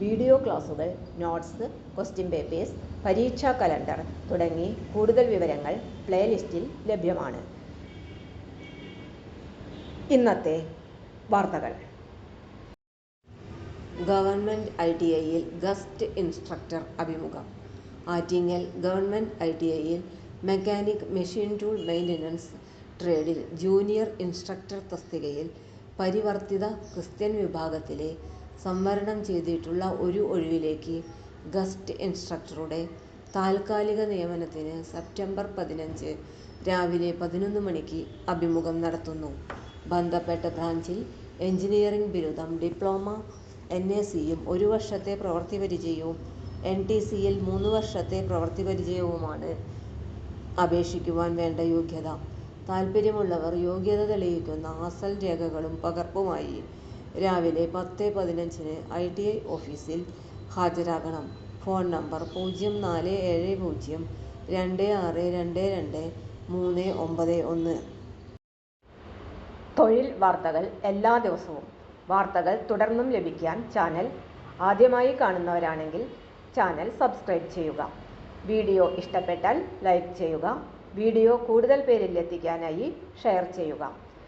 Video ക്ലാസുകൾ notes question papers പരീക്ഷാ calendar തുടങ്ങി കൂടുതൽ വിവരങ്ങൾ പ്ലേലിസ്റ്റിൽ ലഭ്യമാണ്. ഇന്നത്തെ വാർത്തകൾ. ഗവൺമെന്റ് ഐ ടി ഐയിൽ ഗസ്റ്റ് ഇൻസ്ട്രക്ടർ അഭിമുഖം. ആറ്റിങ്ങൽ ഗവൺമെന്റ് ഐ ടി ഐയിൽ മെക്കാനിക് മെഷീൻ ടൂൾ മെയിന്റനൻസ് ട്രേഡിൽ ജൂനിയർ ഇൻസ്ട്രക്ടർ തസ്തികയിൽ പരിവർത്തിത ക്രിസ്ത്യൻ വിഭാഗത്തിലെ സംവരണം ചെയ്തിട്ടുള്ള ഒരു ഒഴിവിലേക്ക് ഗസ്റ്റ് ഇൻസ്ട്രക്ടറുടെ താൽക്കാലിക നിയമനത്തിന് സെപ്റ്റംബർ പതിനഞ്ച് രാവിലെ പതിനൊന്ന് മണിക്ക് അഭിമുഖം നടത്തുന്നു. ബന്ധപ്പെട്ട ബ്രാഞ്ചിൽ എഞ്ചിനീയറിംഗ് ബിരുദം ഡിപ്ലോമ എൻ എ സിയും ഒരു വർഷത്തെ പ്രവൃത്തി പരിചയവും എൻ ടി സിയിൽ മൂന്ന് വർഷത്തെ പ്രവൃത്തി പരിചയവുമാണ് അപേക്ഷിക്കുവാൻ വേണ്ട യോഗ്യത. താൽപ്പര്യമുള്ളവർ യോഗ്യത തെളിയിക്കുന്ന അസൽ രേഖകളും പകർപ്പുമായി രാവിലെ പത്ത് പതിനഞ്ചിന് ഐ ടി ഐ ഓഫീസിൽ ഹാജരാകണം. ഫോൺ നമ്പർ പൂജ്യം നാല് ഏഴ് പൂജ്യം രണ്ട് ആറ് രണ്ട് രണ്ട് മൂന്ന് ഒമ്പത് ഒന്ന്. തൊഴിൽ വാർത്തകൾ എല്ലാ ദിവസവും. വാർത്തകൾ തുടർന്നും ലഭിക്കാൻ ചാനൽ ആദ്യമായി കാണുന്നവരാണെങ്കിൽ ചാനൽ സബ്സ്ക്രൈബ് ചെയ്യുക. വീഡിയോ ഇഷ്ടപ്പെട്ടാൽ ലൈക്ക് ചെയ്യുക. വീഡിയോ കൂടുതൽ പേരിൽ എത്തിക്കാനായി ഷെയർ ചെയ്യുക.